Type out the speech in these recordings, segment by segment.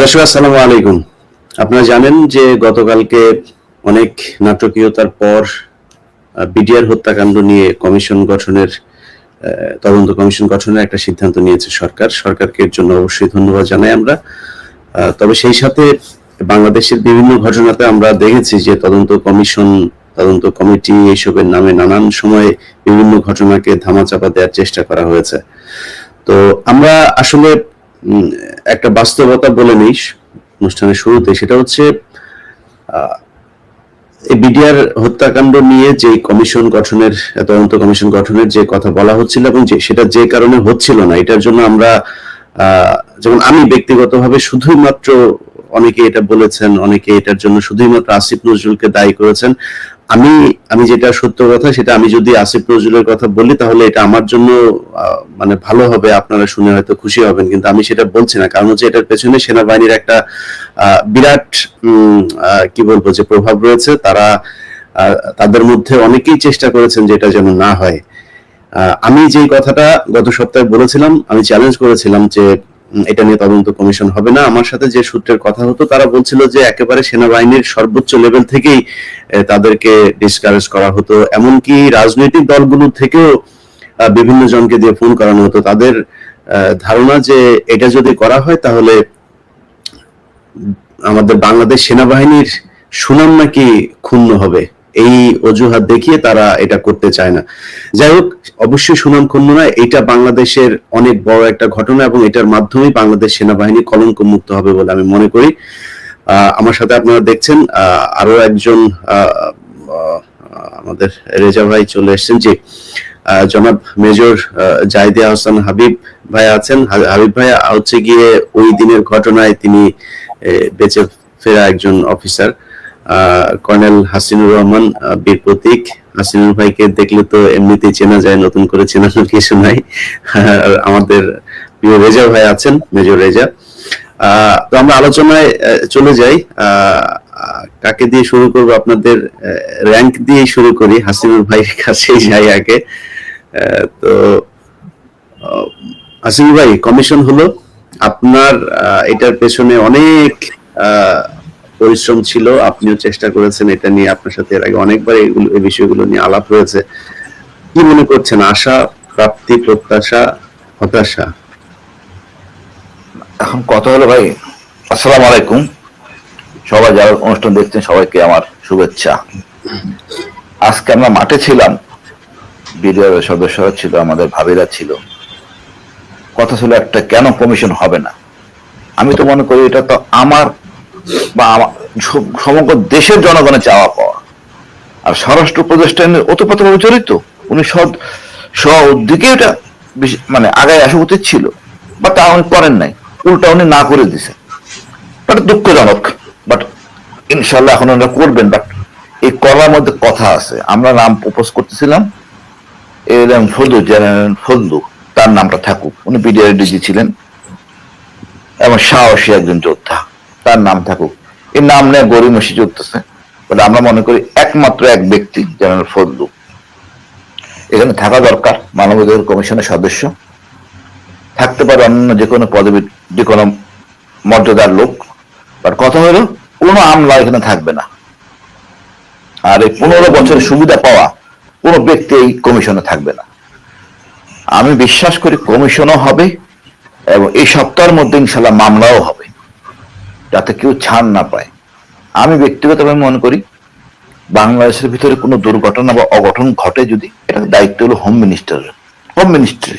দর্শক, আসসালামু আলাইকুম। আপনারা জানেন যে গতকালকে অনেক নাটকীয়তার পর বিডিআর হত্যাকাণ্ড নিয়ে কমিশন গঠনের তদন্ত কমিশন গঠনের একটা সিদ্ধান্ত নিয়েছে সরকার। সরকারকে এর জন্য অবশ্যই ধন্যবাদ জানাই আমরা। তবে সেই সাথে বাংলাদেশের বিভিন্ন ঘটনাতে আমরা দেখেছি যে তদন্ত কমিশন, তদন্ত কমিটি এইসবের নামে নানান সময়ে বিভিন্ন ঘটনাকে ধামাচাপা দেওয়ার চেষ্টা করা হয়েছে। তো আমরা আসলে একটা বাস্তবতা বলে নেই অনুষ্ঠানের শুরুতে, সেটা হচ্ছে বিডিআর হত্যাকাণ্ড নিয়ে যে কমিশন গঠনের, তদন্ত কমিশন গঠনের যে কথা বলা হচ্ছিল এবং সেটা যে কারণে হচ্ছিল না, এটার জন্য আমরা যেমন আমি ব্যক্তিগতভাবে শুধুই মাত্র অনেকে এটা বলেছেন অনেকে এটার জন্য শুধুই মাত্র আসিফ নজরুলকে দায়ী করেছেন। আমি আমি যেটা সত্য কথা, সেটা আমি যদি আসিফ নজরুলের কথা বলি, তাহলে এটা আমার জন্য মানে ভালো হবে। আপনারা শুনে হয়তো খুশি হবেন, কিন্তু আমি সেটা বলছি না। কারণ হচ্ছে এটার পেছনে সেনাবাহিনীর একটা বিরাট কি বলব, যে প্রভাব রয়েছে, তারা তাদের মধ্যে অনেকেই চেষ্টা করেছেন যে এটা যেন না হয়। আমি যে কথাটা গত সপ্তাহে বলেছিলাম, আমি চ্যালেঞ্জ করেছিলাম যে এটা নিয়ে তদন্ত কমিশন হবে না। আমার সাথে যে সূত্রের কথা হতো, তারা বলছিল যে একেবারে সেনাবাহিনীর সর্বোচ্চ লেভেল থেকেই তাদেরকে ডিসকারেজ করা হতো। এমনকি রাজনৈতিক দলগুলো থেকেও বিভিন্ন জনকে দিয়ে ফোন করানো হতো। তাদের ধারণা যে এটা যদি করা হয়, তাহলে আমাদের বাংলাদেশ সেনাবাহিনীর সুনাম নাকি ক্ষুণ্ণ হবে। এই অজুহাত দেখিয়ে তারা এটা করতে চায় না। যাই হোক অবশ্যই সুনাম নয়। এটা বাংলাদেশের অনেক বড় একটা ঘটনা এবং এটার মাধ্যমেই বাংলাদেশ সেনাবাহিনী কলঙ্ক মুক্ত হবে বলে আমি মনে করি। আমার সাথে আপনারা দেখছেন আরও একজন আমাদের রেজা ভাই চলে এসেছেন। যে জনাব মেজর আহ, জাহিদা হাসান হাবিব ভাই আছেন। হাবিব ভাই হচ্ছে গিয়ে ওই দিনের ঘটনায় তিনি বেঁচে ফেরা একজন অফিসার। কর্নেল হাসিনুর রহমান বীর প্রতীক। হাসিনুর ভাইকে দেখলে তো এমনিতেই চেনা যায়, নতুন করে চেনানোর কিছু নাই। আমাদের প্রিয় রেজা ভাই আছেন, মেজর রেজা। তো আমরা আলোচনায় চলে যাই। কাকে দিয়ে শুরু করব? আপনাদের র্যাঙ্ক দিয়ে শুরু করি। হাসিনুর ভাইয়ের কাছেই যাই আগে। তো হাসিনুর ভাই কমিশন হলো। আপনার এটার পেছনে অনেক পরিশ্রম ছিল, আপনিও চেষ্টা করেছেন এটা নিয়ে আপনার সাথে এর আগে অনেকবার এগুলো, এই বিষয়গুলো নিয়ে আলাপ হয়েছে। কি মনে করছেন, আশা, প্রাপ্তি, প্রত্যাশা, হতাশা? এখন কথা হলো ভাই, আসসালামু আলাইকুম। সবাই যারা অনুষ্ঠান দেখছেন, সবাইকে আমার শুভেচ্ছা। আজকে আমরা মাঠে ছিলাম, বিডিআর সদস্যরা ছিল, আমাদের ভাবিরা ছিল। কথা ছিল একটা, কেন কমিশন হবে না? আমি তো মনে করি এটা তো আমার বা সমগ্র দেশের জনগণের চাওয়া পাওয়া। আর স্বরাষ্ট্র উপদেষ্টা ওতপ্রোতভাবে জড়িত। উনি সদ স্ব উদ্যোগে এটা মানে আগায় আসা উচিত ছিল। বা তা উনি করেন নাই। উল্টা উনি না করে দিছে। বাট দুঃখজনক। বাট ইনশাল্লাহ এখন ওনারা করবেন। বাট এই করার মধ্যে কথা আছে। আমরা নাম প্রপোজ করতেছিলাম। এরম ফজলু, জেনারেল ফজলু। তার নামটা থাকুক। উনি বিডিআর ডিজি ছিলেন। এবং সাহসী একজন যোদ্ধা। তার নাম থাকুক। এই নাম নিয়ে গরিমসি চলতেছে। বাট আমরা মনে করি একমাত্র এক ব্যক্তি, জেনারেল ফজলু। এখানে থাকা দরকার মানবাধিকার কমিশনের সদস্য। থাকতে পারে অন্য যে কোনো পদবী, যে কোনো মর্যাদার লোক। বাট কথা হলো, কোনো আমলা এখানে থাকবে না। আর এই পনেরো বছরের সুবিধা পাওয়া কোনো ব্যক্তি এই কমিশনে থাকবে না। আমি বিশ্বাস করি কমিশনও হবে এবং এই সপ্তাহের মধ্যে ইনশাল্লাহ মামলাও হবে। যাতে কেউ ছাড় না পায়। আমি ব্যক্তিগতভাবে মনে করি, বাংলাদেশের ভিতরে কোনো দুর্ঘটনা বা অঘটন ঘটে যদি, এটার দায়িত্ব হলো হোম মিনিস্টার হোম মিনিস্ট্রি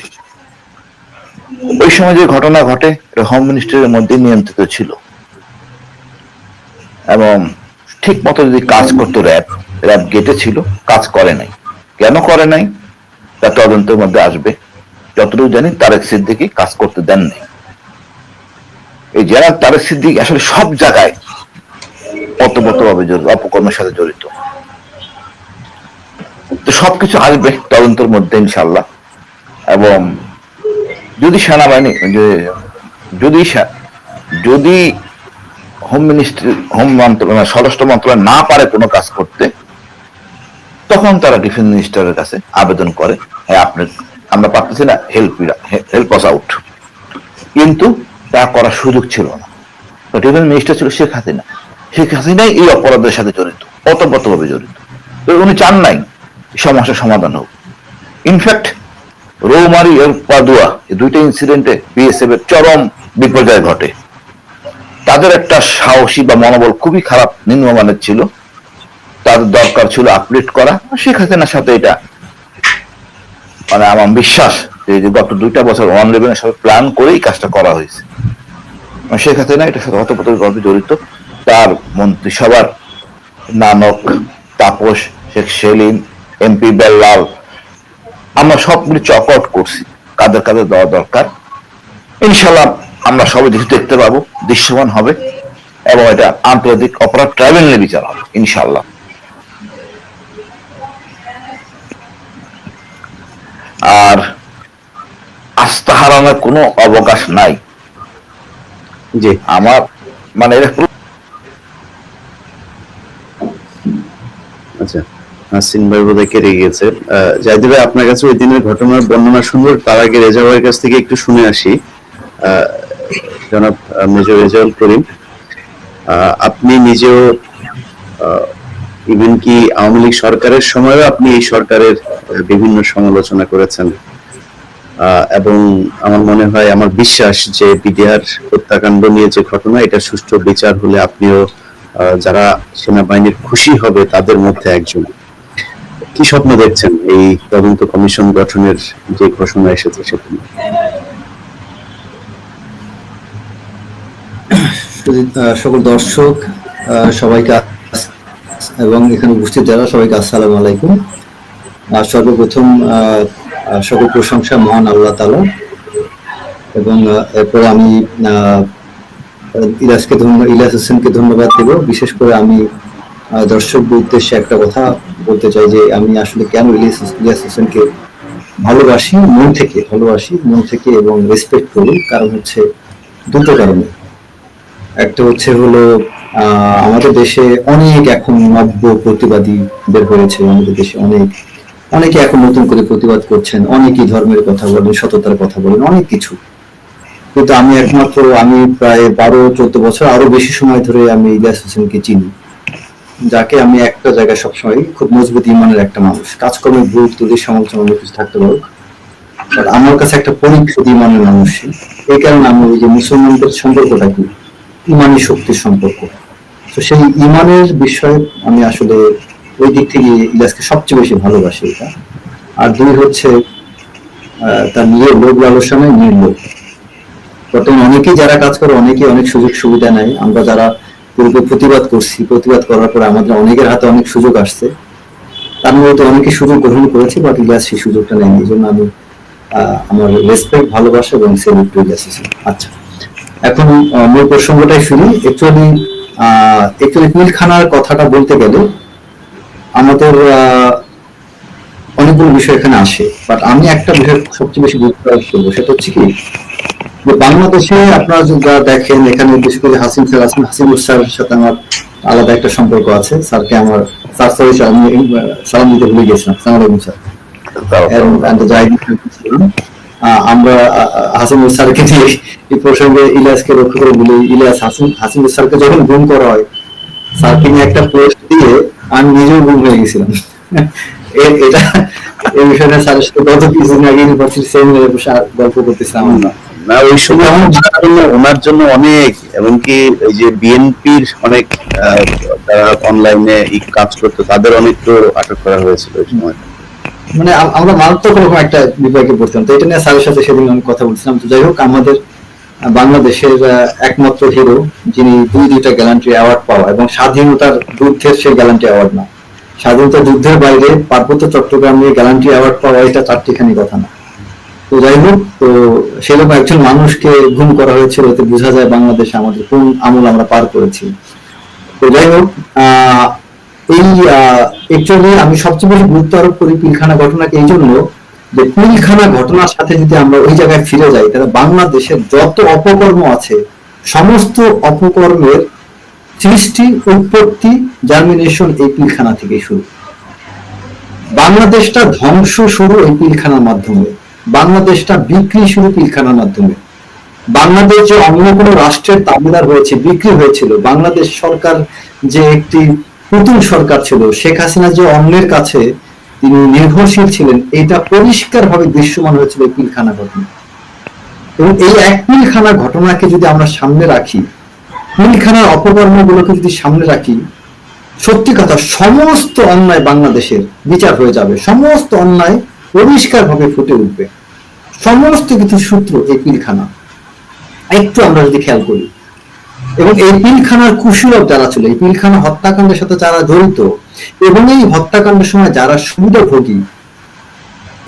ওই সময় যে ঘটনা ঘটে, এটা হোম মিনিস্ট্রির মধ্যে নিয়ন্ত্রিত ছিল। এবং ঠিক মতো যদি কাজ করতো র্যাব র্যাব গেটে ছিল, কাজ করে নাই। কেন করে নাই? তা তদন্তের মধ্যে আসবে। যতটুকু জানি, তারেক সিদ্দিকি কাজ করতে দেন নাই এই জেনারেল তারেক সিদ্দিক আসলে সব জায়গায় ভাবে জড়িত, অপকর্মের সাথে জড়িত। তো সবকিছু আসবে তদন্তের মধ্যে ইনশাল্লাহ এবং যদি সেনাবাহিনী যদি যদি হোম মিনিস্ট্রি, হোম মন্ত্রণালয় স্বরাষ্ট্র মন্ত্রণালয় না পারে কোনো কাজ করতে, তখন তারা ডিফেন্স মিনিস্টারের কাছে আবেদন করে হ্যাঁ আপনি, আমরা পারতেছি না হেল্প হেল্প আস আউট কিন্তু তা করার সুযোগ ছিল না। ডিফেন্স মিনিস্টার ছিল শেখ হাসিনা, শেখ হাসিনাই এই অপরাধের সাথে জড়িত অতপ্রতভাবে জড়িত। উনি চান নাই সমস্যার সমাধান হোক। ইনফ্যাক্ট রৌমারি এবং পাদুয়া এই দুইটা ইনসিডেন্টে বিএসএফ এর চরম বিপর্যয় ঘটে। তাদের একটা সাহসী বা মনোবল খুবই খারাপ নিম্নমানের ছিল। তাদের দরকার ছিল আপডেট করা। শেখ হাসিনার সাথে এটা মানে আমার বিশ্বাস যে গত দুইটা বছর ওয়ান ইলেভেনের সাথে প্ল্যান করেই কাজটা করা হয়েছে। শেখ হাসিনা এটার সাথে অতপ্রতভাবে জড়িত। তার মন্ত্রিসভার নানক, তাপস, শেখ সেলিম এমপি বেল্লাল, আমরা সবগুলি চক আউট করছি। কাদের কাদের দেওয়া দরকার। ইনশাল্লাহ আমরা সবাই কিছু দেখতে পাবো, দৃশ্যমান হবে, এবং এটা আন্তর্জাতিক অপরাধ ট্রাইব্যুনালে বিচার হবে ইনশাল্লাহ আর আস্থা হারানোর কোনো অবকাশ নাই। জি। আমার মানে আচ্ছা নাসিন ভাই বোধহয় কেটে গিয়েছে। ভাই, আপনার কাছে ওই দিনের ঘটনার বর্ণনা সুন্দর তার আগে রেজা কাছ থেকে একটু শুনে আসি। জনাব মেজর রেজাউল করিম আপনি নিজেও ইভেন কি আওয়ামী লীগ সরকারের সময়ও আপনি এই সরকারের বিভিন্ন সমালোচনা করেছেন। এবং আমার মনে হয় আমার বিশ্বাস যে বিডিআর হত্যাকাণ্ড নিয়ে যে ঘটনা এটা সুষ্ঠু বিচার হলে আপনিও যারা সেনাবাহিনীর খুশি হবে তাদের মধ্যে একজন কি স্বপ্ন দেখছেন এই তদন্ত কমিশন গঠনের যে ঘোষণা এসেছে? আহ, সকল দর্শক সবাইকে এবং এখানে উপস্থিত যারা সবাইকে আসসালামু আলাইকুম আর সর্বপ্রথম সকল প্রশংসা মহান আল্লাহ তালা এবং এরপর আমি ইলাসকে ধন্যবাদ ইলাস হোসেনকে ধন্যবাদ দেব। বিশেষ করে আমি দর্শকদের উদ্দেশ্যে একটা কথা বলতে চাই যে, আমি আসলে কেন ইলিয়াস ইলিয়াস হোসেনকে ভালোবাসি, মন থেকে ভালোবাসি, মন থেকে এবং রেসপেক্ট করি, কারণ হচ্ছে দুটো কারণে। একটা হচ্ছে হলো আমাদের দেশে অনেক এখন নব্য প্রতিবাদী বের হয়েছে, আমাদের দেশে অনেক অনেকে এখন নতুন করে প্রতিবাদ করছেন, অনেকেই ধর্মের কথা বলেন, সততার কথা বলেন, অনেক কিছু। কিন্তু আমি একমাত্র, আমি প্রায় বারো, চোদ্দ বছর আরও বেশি সময় ধরে আমি ইলিয়াস হোসেনকে চিনি, যাকে আমি একটা জায়গায় সবসময় খুব মজবুত ইমানের একটা মানুষ। কাজকর্মে ভুল তুলি সমালোচনা কিছু থাকতে পারো আমার কাছে একটা পরীক্ষিত ইমানের মানুষ এই কারণে আমি ওই যে মুসলমানদের সম্পর্কটা কি? ইমানি শক্তির সম্পর্ক। তো সেই ইমানের বিষয়ে আমি আসলে ওই দিক থেকে ইলিয়াসকে সবচেয়ে বেশি ভালোবাসি এটা আর দুই হচ্ছে তার নিজের লোক লালসানায় নির্লোক বর্তমানে অনেকেই যারা কাজ করে, অনেকেই অনেক সুযোগ সুবিধা নেয়। আমরা যারা পূর্বে প্রতিবাদ করছি, প্রতিবাদ করার পর আমাদের অনেকের হাতে অনেক সুযোগ আসছে। তার মধ্যে অনেকে সুযোগ গ্রহণ করেছে, বাট ইলিয়াস সেই সুযোগটা নেয়নি। এই জন্য আমি আমার রেসপেক্ট ভালোবাসা এবং সেলিব্রিটি টু ইলিয়াস। আচ্ছা এখন মূল প্রসঙ্গটাই ফিরি। অ্যাকচুয়ালি অ্যাকচুয়ালি পিলখানার কথাটা বলতে গেলে আমাদের আহ, অনেকগুলো বিষয় এখানে আসে বাট আমি একটা বিষয় সবচেয়ে বেশি গুরুত্ব আরোপ করব সেটা হচ্ছে কি যে বাংলাদেশে আপনারা যদি যা দেখেন এখানে বিশেষ করে হাসিম স্যার আছেন হাসিমুল স্যারের সাথে আমার আলাদা একটা সম্পর্ক আছে। স্যারকে আমার স্যার সরি স্যার আমি সালাম দিতে ভুলে গেছিলাম সালাম আলাইকুম স্যার। আমরা হাসিমুল স্যারকে দিয়ে এই প্রসঙ্গে ইলিয়াসকে লক্ষ্য করে বলি ইলিয়াস হাসিম হাসিমুল স্যারকে যখন গুম করা হয় স্যারকে নিয়ে একটা পোস্ট দিয়ে আমি নিজেও গুম হয়ে গেছিলাম। এটা এই বিষয়টা স্যারের সাথে গত কিছুদিন আগে ইউনিভার্সিটি সেমিনারে বসে গল্প করতেছিলাম আমরা না। ওই সময় ওনার জন্য অনেক এমনকি এই যে বিএনপির অনেক যারা অনলাইনে কাজ করতো তাদের অনেক তো আটক করা হয়েছিল ওই সময়। মানে আমরা মারাত্মক রকম একটা বিভাগে পড়তাম। তো এটা নিয়ে স্যারের সাথে সেদিন আমি কথা বলছিলাম। তো যাই হোক আমাদের বাংলাদেশের একমাত্র হিরো যিনি দুই দুইটা গ্যালান্ট্রি অ্যাওয়ার্ড পাওয়া এবং স্বাধীনতার যুদ্ধের সেই গ্যালান্ট্রি অ্যাওয়ার্ড না। স্বাধীনতা যুদ্ধের বাইরে পার্বত্য চট্টগ্রামে গ্যালান্ট্রি অ্যাওয়ার্ড পাওয়া এটা চারটিখানি কথা না। তো যাই হোক, তো সেরকম একজন মানুষকে গুম করা হয়েছিল, এতে বোঝা যায় বাংলাদেশে আমাদের কোন আমল আমরা পার করেছি। তো যাই হোক এই একচুয়ালি আমি সবচেয়ে বেশি গুরুত্ব আরোপ করি পিলখানা ঘটনাকে এই জন্য যে পিলখানা ঘটনার সাথে যদি আমরা ওই জায়গায় ফিরে যাই, তাহলে বাংলাদেশের যত অপকর্ম আছে, সমস্ত অপকর্মের সৃষ্টি, উৎপত্তি জার্মিনেশন এই পিলখানা থেকে শুরু। বাংলাদেশটা ধ্বংস শুরু এই পিলখানার মাধ্যমে। বাংলাদেশটা বিক্রি শুরু পিলখানার মাধ্যমে। বাংলাদেশ যে অন্য কোনো রাষ্ট্রের দাবিদার হয়েছে, বিক্রি হয়েছিল। বাংলাদেশ সরকার যে একটি নতুন সরকার ছিল, শেখ হাসিনা যে অন্যের কাছে তিনি নির্ভরশীল ছিলেন। এটা পরিষ্কার ভাবে দৃশ্যমান হয়েছিল এই পিলখানা ঘটনা। এবং এই এক পিলখানা ঘটনাকে যদি আমরা সামনে রাখি, পিলখানার অপকর্মগুলোকে যদি সামনে রাখি, সত্যি কথা, সমস্ত অন্যায় বাংলাদেশের বিচার হয়ে যাবে। সমস্ত অন্যায় পরিষ্কার ভাবে ফুটে উঠবে। সমস্ত কিছু সূত্র এই পিলখানা। একটু আমরা যদি খেয়াল করি এবং এই পিলখানার কুশীলক যারা ছিল, এই পিলখানা হত্যাকাণ্ডের সাথে যারা জড়িত, এবং এই হত্যাকাণ্ডের সময় যারা সুবিধাভোগী,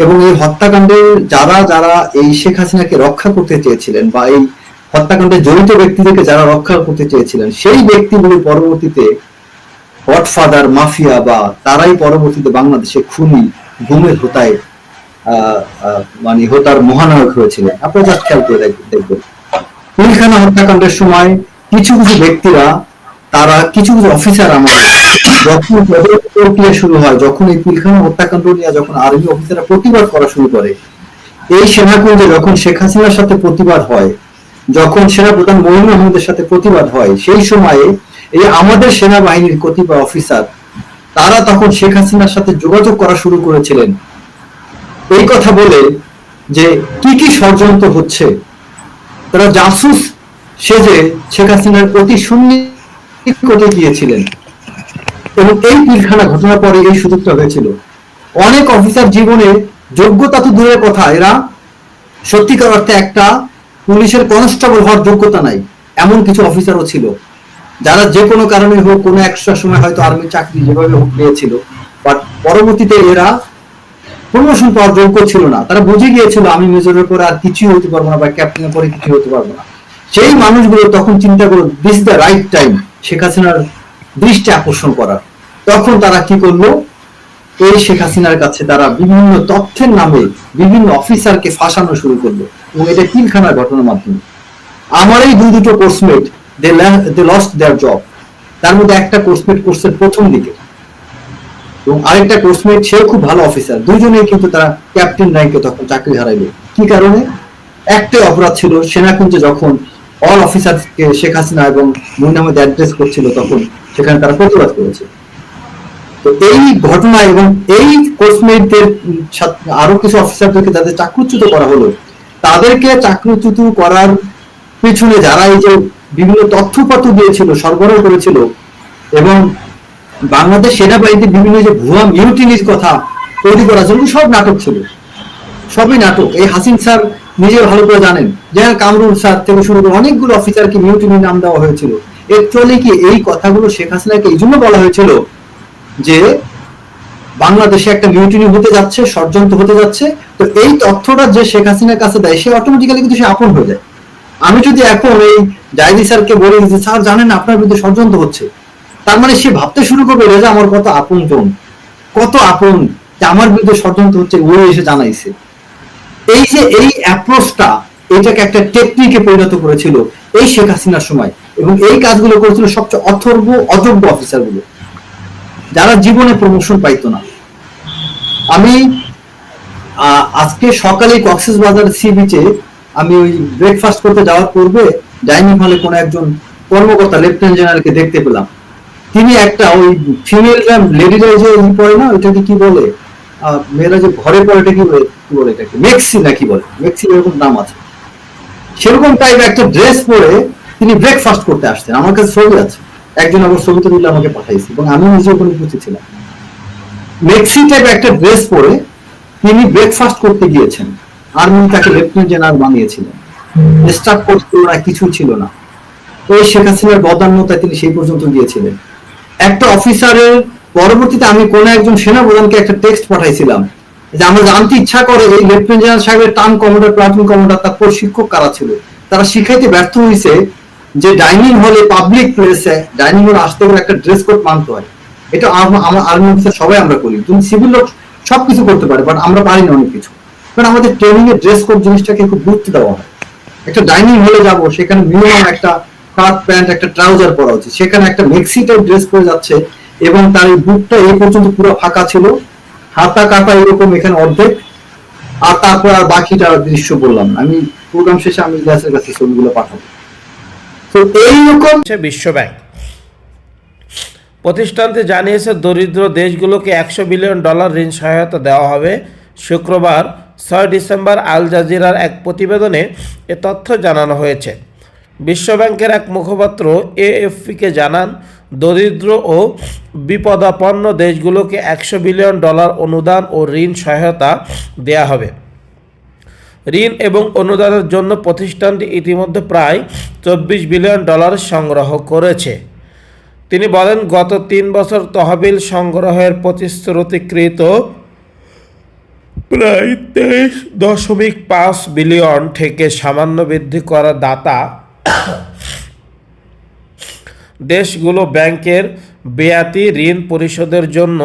এবং এই হত্যাকাণ্ডে যারা যারা এই শেখ হাসিনাকে রক্ষা করতে চেয়েছিলেন বা এই হত্যাকাণ্ডে জড়িত ব্যক্তিদেরকে যারা রক্ষা করতে চেয়েছিলেন, সেই ব্যক্তিগুলি পরবর্তীতে গডফাদার, মাফিয়া বা তারাই পরবর্তীতে বাংলাদেশে খুনি গুমের হোতায় মানে হোতার মহানায়ক হয়েছিলেন। আপনারা জাস্ট খেয়াল করে দেখবেন। পিলখানা হত্যাকাণ্ডের সময় কিছু কিছু ব্যক্তিরা, তারা কিছু কিছু অফিসার আমাদের, যখন প্রক্রিয়া শুরু হয়, যখন এই পিলখানা হত্যাকাণ্ড নিয়ে যখন আর্মি অফিসাররা প্রতিবাদ করা শুরু করে, এই সেনাকুঞ্জে যখন শেখ হাসিনার সাথে প্রতিবাদ হয়, যখন সেনাপ্রধান মহিন আহমদের সাথে প্রতিবাদ হয়, সেই সময়ে এই আমাদের সেনাবাহিনীর কতিপয় অফিসার তারা তখন শেখ হাসিনার সাথে যোগাযোগ করা শুরু করেছিলেন। এই কথা বলে যে কি কি ষড়যন্ত্র হচ্ছে, তারা জাসুস সেজে শেখ হাসিনার অতি সুন্নিকটে গিয়েছিলেন। এবং এই পিলখানা ঘটনার পরে এই সুযোগটা হয়েছিল। অনেক অফিসার জীবনে যোগ্যতা তো দূরের কথা, এরা সত্যিকার অর্থে একটা পুলিশের কনস্টেবল হওয়ার যোগ্যতা নাই, এমন কিছু অফিসারও ছিল। যারা যে কোনো কারণে হোক, কোনো একটা সময় হয়তো আর্মি চাকরি যেভাবে হোক পেয়েছিল বাট পরবর্তীতে এরা প্রমোশন পাওয়ার যোগ্য ছিল না। তারা বুঝে গিয়েছিল, আমি মেজরের পরে আর কিছুই হতে পারব না বা ক্যাপ্টেনের পরে কিছু হতে পারব না। সেই মানুষগুলো তখন চিন্তা করল this the right time Sheikh হাসিনার দৃষ্টি আকর্ষণ করার। তখন তারা কি করল? এই শেখ হাসিনার কাছে তারা বিভিন্ন তথ্যের নামে বিভিন্ন অফিসারকে ফাঁসানো শুরু করল এবং এটা পিলখানার ঘটনার মাধ্যমে। আমার এই দুই দুটো coursemate they lost their job তার মধ্যে একটা কোর্সমেট কোর্সের প্রথম দিকে। এবং আরেকটা কোর্সমেট সেও খুব ভালো অফিসার দুজনেই কিন্তু তারা ক্যাপ্টেন র্যাঙ্কে তখন চাকরি হারাইলো। কি কারণে? একটাই অপরাধ ছিল, সেনাকুঞ্জে যখন অল অফিসারকে শেখ হাসিনা এবং মহিন আহমেদ অ্যাড্রেস করছিল তখন, সেখানে তারা প্রতিবাদ করেছে। তো এই ঘটনা এবং এই কোর্সমেটদের আরও কিছু অফিসারদেরকে যাদের চাকরুচ্যুত করা হলো, তাদেরকে চাকরুচ্যুত করার পিছনে যারা এই যে বিভিন্ন তথ্যপত্র দিয়েছিল, সরবরাহ করেছিল এবং বাংলাদেশ সেনাবাহিনীতে বিভিন্ন যে ভুয়া মিউটিনির কথা তৈরি করা ছিল সব নাটক ছিল। সবই নাটক। এই হাসিন স্যার নিজে ভালো করে জানেন। যেমন কামরুল স্যার থেকে শুরু করে অনেকগুলো অফিসারকে মিউটিনির নাম দেওয়া হয়েছিল। একচুয়ালি কি এই কথাগুলো শেখ হাসিনাকে এই জন্য বলা হয়েছিল যে, বাংলাদেশে একটা মিউটিনি হতে যাচ্ছে, ষড়যন্ত্র হতে যাচ্ছে। তো এই তথ্যটা যে শেখ হাসিনার কাছে দেয়, সে অটোমেটিক্যালি কিন্তু সে আপন হয়ে যায়। আমি যদি এখন এই জাইদি স্যারকে বলি যে, স্যার, জানেন আপনার বিরুদ্ধে ষড়যন্ত্র হচ্ছে। তার মানে সে ভাবতে শুরু করবে, রেজা, আমার কত আপন কত আপন যে আমার বিরুদ্ধে ষড়যন্ত্র হচ্ছে ও এসে জানাইছে। এই যে এই অ্যাপ্রোচটা এটাকে একটা টেকনিকে পরিণত করেছিল এই শেখ হাসিনার সময় এবং এই কাজগুলো করেছিল সবচেয়ে অথর্ব, অযোগ্য অফিসারগুলো যারা জীবনে প্রমোশন পাইতো না। আমি আজকে সকালে কক্সেস বাজার সি বিচে আমি ওই ব্রেকফাস্ট করতে যাওয়ার পূর্বে ডাইনিং হলে কোনো একজন কর্মকর্তা লেফটেন্যান্ট জেনারেলকে দেখতে পেলাম। তিনি একটা ওই ফিমেলরা লেডিরা পরে না, ওইটাকে কি বলে? মেয়েরা যে ঘরে পরে এটা কি বলে এটাকে? মেক্সি না কি বলে? মেক্সি এরকম নাম আছে। সেরকম টাইপ একটা ড্রেস পরে তিনি ব্রেকফাস্ট করতে আসতেন। আমার কাছে ছবি আছে। একজন আমার ছবিটা দিলে আমাকে পাঠাইছে এবং আমি নিজে ওখানে উপস্থিত ছিলাম মেক্সি টাইপ একটা ড্রেস পরে তিনি ব্রেকফাস্ট করতে গিয়েছেন। আর্মি তাকে লেফটেন্যান্ট জেনারেল বানিয়েছিলেন। স্টাফ কোর্স ছিল না, কিছু ছিল না। ওই শেখ হাসিনার বদান্যতায় তিনি সেই পর্যন্ত গিয়েছিলেন। একটা অফিসারের পরবর্তীতে আমি কোন একজন সেনাপ্রধানকে একটা টেক্সট পাঠাইছিলাম যে আমরা জানতে ইচ্ছা করে এই লেফটেন্যান্ট জেনারেল সাহেবের টান কমান্ডার প্লাটুন কমান্ডার তার প্রশিক্ষক কারা ছিল? তারা শিখাইতে ব্যর্থ হয়েছে যে ডাইনিং হলে পাবলিক প্লেসে ডাইনিং হলে আসতে গেলে একটা ড্রেস কোড মানতে হয়। এটা আমরা আর্মি অফিসার সবাই আমরা করি। তুমি সিভিল লোক সবকিছু করতে পারে বাট আমরা পারি না অনেক কিছু। কারণ আমাদের ট্রেনিং এর ড্রেস কোড জিনিসটাকে খুব গুরুত্ব দেওয়া হয়। একটা ডাইনিং হলে যাব, সেখানে মিনিমাম একটা কাট প্যান্ট, একটা ট্রাউজার পরা উচিত। সেখানে একটা মেক্সি টাইপ ড্রেস পরে যাচ্ছে এবং তার এই বুকটা এই পর্যন্ত পুরো ফাঁকা ছিল। হাতা কাটা এরকম এখানে অর্ধেক। আর তারপর আর বাকিটা দৃশ্য বললাম আমি প্রোগ্রাম শেষে আমি ইলিয়াসের কাছে ছবিগুলো পাঠাবো। তো এইরকম বিশ্বব্যাংক। প্রতিষ্ঠানটি জানিয়েছে, দরিদ্র দেশগুলোকে একশো বিলিয়ন ডলার ঋণ সহায়তা দেওয়া হবে। শুক্রবার, ছয় ডিসেম্বর আল জাজিরার এক প্রতিবেদনে এ তথ্য জানানো হয়েছে। বিশ্বব্যাংকের এক মুখপাত্র এএফপিকে জানান, দরিদ্র ও বিপদাপন্ন দেশগুলোকে একশো বিলিয়ন ডলার অনুদান ও ঋণ সহায়তা দেওয়া হবে। ঋণ এবং অনুদানের জন্য প্রতিষ্ঠানটি ইতিমধ্যে প্রায় চব্বিশ বিলিয়ন ডলার সংগ্রহ করেছে। তিনি বলেন, গত তিন বছর তহবিল সংগ্রহের প্রতিশ্রুতিকৃত প্রায় তেইশ দশমিক পাঁচ বিলিয়ন থেকে সামান্য বৃদ্ধি করা দাতা দেশগুলো ব্যাংকের বেয়াতি ঋণ পরিশোধের জন্য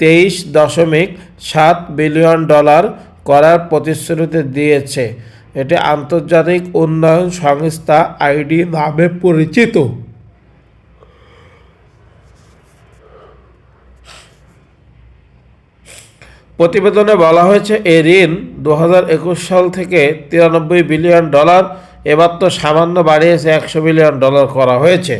তেইশ দশমিক সাত বিলিয়ন ডলার করার প্রতিশ্রুতি দিয়েছে। এটি আন্তর্জাতিক উন্নয়ন সংস্থা আইডি নামে পরিচিত। প্রতিবেদনে বলা হয়েছে এই ঋণ দু হাজার একুশ সাল থেকে তিরানব্বই বিলিয়ন ডলার, এবার তো সামান্য বাড়িয়েছে একশো বিলিয়ন ডলার করা হয়েছে।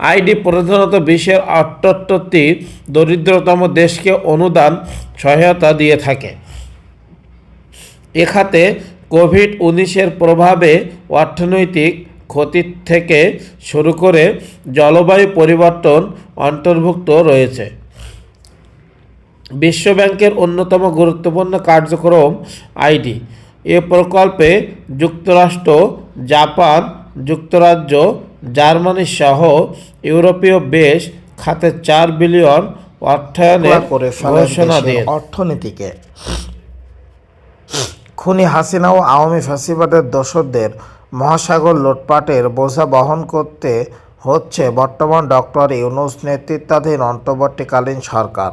আইডি প্রধানত বিশ্বের আটাত্তরটি দরিদ্রতম দেশকে অনুদান সহায়তা দিয়ে থাকে। এ খাতে কোভিড উনিশের প্রভাবে অর্থনৈতিক ক্ষতি থেকে শুরু করে জলবায়ু পরিবর্তন অন্তর্ভুক্ত রয়েছে। বিশ্বব্যাংকের অন্যতম গুরুত্বপূর্ণ কার্যক্রম আইডি। এ প্রকল্পে যুক্তরাষ্ট্র, জাপান, যুক্তরাজ্য জার্মানি সহ ইউরোপীয় বেশ খাতে চার বিলিয়ন ফেলেন ঘোষণা দিয়ে। অর্থনীতিকে। খুনি হাসিনা ও আওয়ামী ফ্যাসিবাদের দোসরদের মহাসাগর লুটপাটের বোঝা বহন করতে হচ্ছে বর্তমান ডক্টর ইউনুস নেতৃত্বাধীন অন্তর্বর্তীকালীন সরকার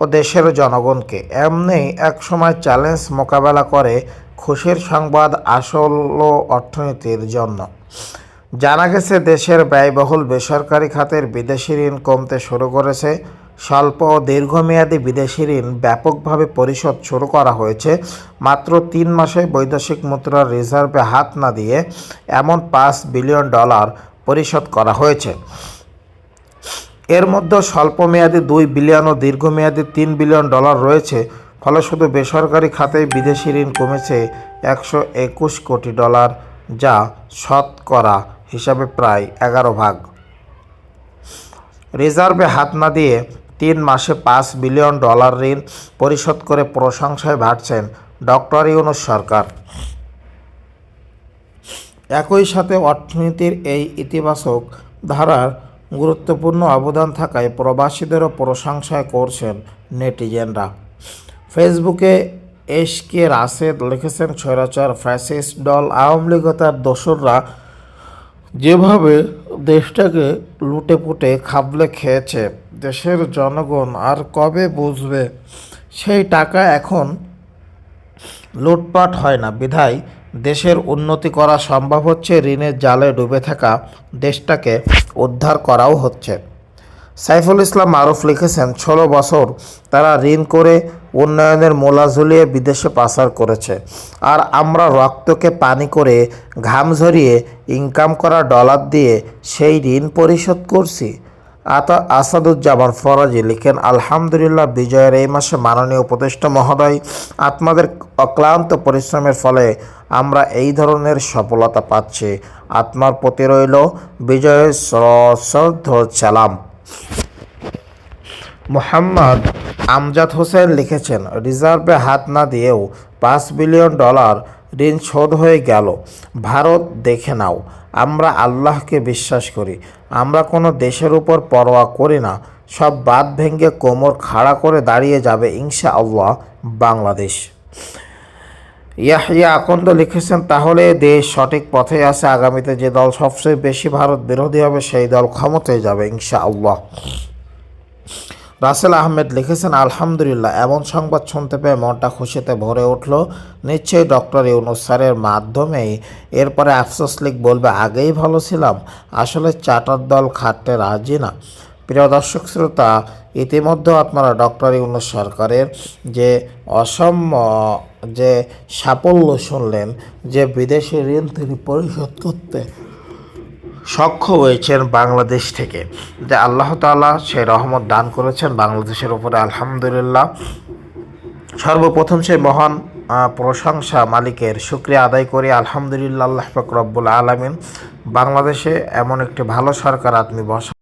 ও দেশের জনগণকে। এমনি একসময় চ্যালেঞ্জ মোকাবেলা করে খুশির সংবাদ আসল অর্থনীতির জন্য। জানা গেছে, দেশের ব্যয়বহুল বেসরকারি খাতের বিদেশি ঋণ কমতে শুরু করেছে। স্বল্প ও দীর্ঘমেয়াদী বিদেশি ঋণ ব্যাপকভাবে পরিশোধ শুরু করা হয়েছে। মাত্র তিন মাসে বৈদেশিক মুদ্রার রিজার্ভে হাত না দিয়ে এমন পাঁচ বিলিয়ন ডলার পরিশোধ করা হয়েছে। এর মধ্যে স্বল্পমেয়াদী দুই বিলিয়ন ও দীর্ঘমেয়াদী তিন বিলিয়ন ডলার রয়েছে। ফলে শুধু বেসরকারি খাতে বিদেশি ঋণ কমেছে একশো একুশ কোটি ডলার, যা শতকরা হিসাবে প্রায় এগারো ভাগ। রিজার্ভে হাত না দিয়ে তিন মাসে পাঁচ বিলিয়ন ডলার ঋণ পরিশোধ করে প্রশংসায় ভাটছেন ডক্টর ইউনুস সরকার। একই সাথে অর্থনীতির এই ইতিবাচক ধারার গুরুত্বপূর্ণ অবদান থাকায় প্রবাসীদেরও প্রশংসায় করছেন নেটিজেনরা। ফেসবুকে এস কে রাশেদ লিখেছেন, স্বৈরাচার ফ্যাসিস্ট দল আওয়ামী লীগ ও তার দোসররা যেভাবে দেশটাকে লুটেপুটে খাবলে খেয়েছে, দেশের জনগণ আর কবে বুঝবে? সেই টাকা এখন লুটপাট হয় না। বিধায় দেশের উন্নতি করা সম্ভব হচ্ছে, ঋণের জালে ডুবে থাকা দেশটাকে উদ্ধার করাও হচ্ছে। সাইফুল ইসলাম মারুফ লিখেছেন, ষোলো বছর তারা ঋণ করে উন্নয়নের মোলা ঝুলিয়ে বিদেশে পাচার করেছে। আর আমরা রক্তকে পানি করে ঘাম ঝরিয়ে ইনকাম করা ডলার দিয়ে সেই ঋণ পরিশোধ করছি। আতা আসাদুজ্জামান ফরাজি লিখেন, আলহামদুলিল্লাহ বিজয়ের এই মাসে মাননীয় উপদেষ্টা মহোদয়, আপনাদের অক্লান্ত পরিশ্রমের ফলে আমরা এই ধরনের সফলতা পাচ্ছি। আত্মার প্রতি রইল বিজয়ের সশ্রদ্ধ সালাম মোহাম্মদ আমজাদ হোসেন লিখেছেন, রিজার্ভে হাত না দিয়েও পাঁচ বিলিয়ন ডলার ঋণ শোধ হয়ে গেল। ভারত দেখে নাও। আমরা আল্লাহকে বিশ্বাস করি। আমরা কোনো দেশের উপর পরোয়া করি না। সব বাদ ভেঙে কোমর খাড়া করে দাঁড়িয়ে যাবে ইনশা আল্লাহ বাংলাদেশ। ইয়াহিয়া আকন্দ লিখেছেন, তাহলে দেশ সঠিক পথে আছে। আগামীতে যে দল সবচেয়ে বেশি ভারত বিরোধী হবে, সেই দল ক্ষমতায় যাবে ইনশা আল্লাহ রাসেল আহমেদ লিখেছেন, আলহামদুলিল্লাহ, এমন সংবাদ শুনতে পেয়ে মনটা খুশিতে ভরে উঠল। নিশ্চয়ই ডক্টর ইউনুস স্যারের মাধ্যমেই। এরপরে আফসোস লিগ বলবে, আগেই ভালো ছিলাম। আসলে চাটার দল খাটতে রাজি না। প্রিয় দর্শক শ্রোতা, ইতিমধ্যে আপনারা ডক্টর ইউনুস সরকারের যে অসম্য যে সাফল্য শুনলেন, যে বিদেশি ঋণ তিনি পরিশোধ করতে সক্ষম হয়েছেন বাংলাদেশ থেকে। যে আল্লাহ তালা সে রহমত দান করেছেন বাংলাদেশের উপরে, আলহামদুলিল্লাহ। সর্বপ্রথম সেই মহান প্রশংসা মালিকের শুক্রিয়া আদায় করে, আলহামদুলিল্লাহ, আল্লাহ রব্বুল আলমিন। বাংলাদেশে এমন একটি ভালো সরকার আপনি বসা